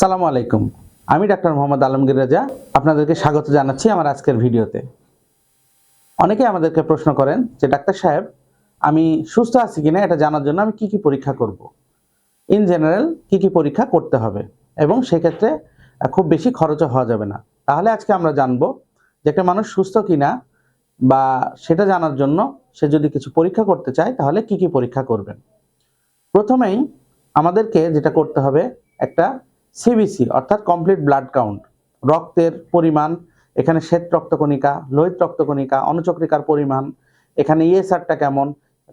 সালামু আলাইকুম। আমি ডাক্তার মোহাম্মদ আলমগীর রাজা, আপনাদেরকে স্বাগত জানাচ্ছি আমার আজকের ভিডিওতে। অনেকে আমাদেরকে প্রশ্ন করেন যে, ডাক্তার সাহেব, আমি সুস্থ আছি কিনা? এটা জানার জন্য আমি কি কি পরীক্ষা করব। ইন জেনারেল কি কি পরীক্ষা করতে হবে? এবং সেক্ষেত্রে খুব বেশি খরচও হওয়া যাবে না। তাহলে আজকে আমরা জানব যে, একটা মানুষ সুস্থ কিনা বা সেটা জানার জন্য সে যদি কিছু পরীক্ষা করতে চায়, তাহলে কি কি পরীক্ষা করবেন? প্রথমেই আমাদেরকে যেটা করতে হবে, একটা সিবিসি অর্থাৎ কমপ্লিট ব্লাড কাউন্ট রক্তের পরিমাণ, এখানে শ্বেত রক্তকণিকা, লোহিত রক্তকণিকা, অনুচক্রিকার পরিমাণ, এখানে ইএসআরটা কেমন,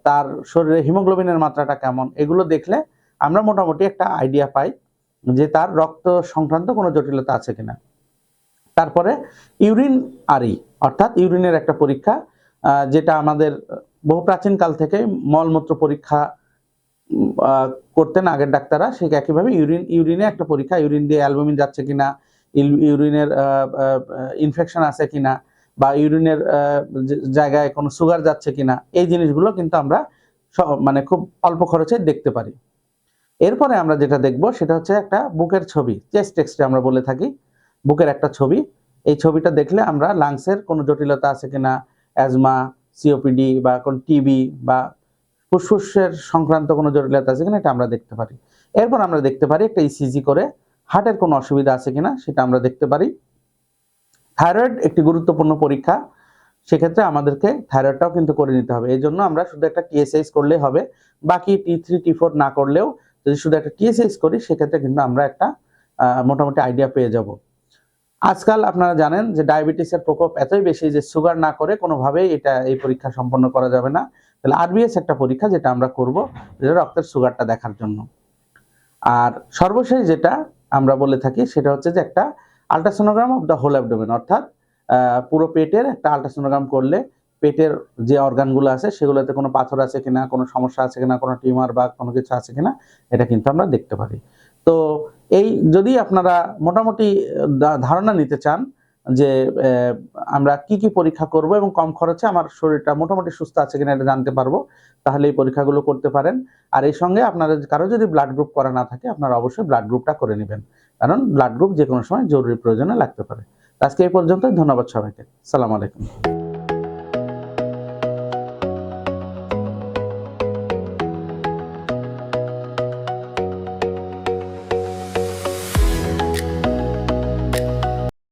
তার শরীরে হিমোগ্লোবিনের মাত্রাটা কেমন, এগুলো দেখলে আমরা মোটামুটি একটা আইডিয়া পাই যে তার রক্ত সংক্রান্ত কোনো জটিলতা আছে কিনা। তারপরে ইউরিন আরি অর্থাৎ ইউরিনের একটা পরীক্ষা যেটা আমাদের বহু প্রাচীনকাল থেকে মলমূত্র পরীক্ষা করতেন আগের ডাক্তাররা সেই একইভাবে ইউরিন, ইউরিনে একটা পরীক্ষা, ইউরিন দিয়ে অ্যালবুমিন যাচ্ছে কিনা ইউরিনের ইনফেকশন আছে কিনা, বা ইউরিনের জায়গায় কোনো সুগার যাচ্ছে কিনা, এই জিনিসগুলো কিন্তু আমরা মানে খুব অল্প খরচে দেখতে পারি। এরপরে আমরা যেটা দেখব সেটা হচ্ছে একটা বুকের ছবি চেস্ট এক্সরে আমরা বলে থাকি, বুকের একটা ছবি। এই ছবিটা দেখলে আমরা লাংসের কোনো জটিলতা আছে কিনা অ্যাজমা সিওপিডি বা কোন টিবি বা ফুসফুসের সংক্রান্ত কোনো জটিলতা আছে কিনা এটা আমরা দেখতে পারি। এরপর আমরা দেখতে পারি একটা ইসিজি করে হার্টের কোনো অসুবিধা আছে কিনা সেটা আমরা দেখতে পারি। থাইরয়েড একটি গুরুত্বপূর্ণ পরীক্ষা, সেক্ষেত্রে আমাদেরকে থাইরয়েডটাও কিন্তু করে নিতে হবে। এই জন্য আমরা শুধু একটা টিএসএইচ করলেই হবে, বাকি টি থ্রি টি ফোর না করলেও যদি শুধু একটা টিএসএইচ করি, সেক্ষেত্রে কিন্তু আমরা একটা মোটামুটি আইডিয়া পেয়ে যাব। আজকাল আপনারা জানেন যে ডায়াবেটিসের প্রকোপ এতই বেশি যে সুগার না করে কোনোভাবেই এটা এই পরীক্ষা সম্পন্ন করা যাবে না। তাহলে আরবিএস একটা পরীক্ষা যেটা আমরা করব, যেটা রক্তের সুগারটা দেখার জন্য। আর সর্বশেষ যেটা আমরা বলে থাকি, সেটা হচ্ছে যে একটা ultrasonogram of the whole abdomen অর্থাৎ পুরো পেটের একটা আলট্রাসোনোগ্রাম করলে পেটের যে অর্গানগুলো আছে, সেগুলোতে কোনো পাথর আছে কিনা, কোনো সমস্যা আছে কিনা, কোনো টিউমার বা কোনো কিছু আছে কিনা, এটা কিন্তু আমরা দেখতে পারি। তো এই যদি আপনারা মোটামুটি ধারণা নিতে চান যে আমরা কি কি পরীক্ষা করব এবং কম খরচে আমার শরীরটা মোটামুটি সুস্থ আছে কিনা এটা জানতে পারব তাহলে এই পরীক্ষাগুলো করতে পারেন। আর এই সঙ্গে আপনারা কারও যদি ব্লাড গ্রুপ করা না থাকে, আপনারা অবশ্যই ব্লাড গ্রুপটা করে নেবেন। কারণ ব্লাড গ্রুপ যে কোনো সময় জরুরি প্রয়োজনে লাগতে পারে। আজকে এই পর্যন্ত ধন্যবাদ সবাইকে। সালাম আলাইকুম।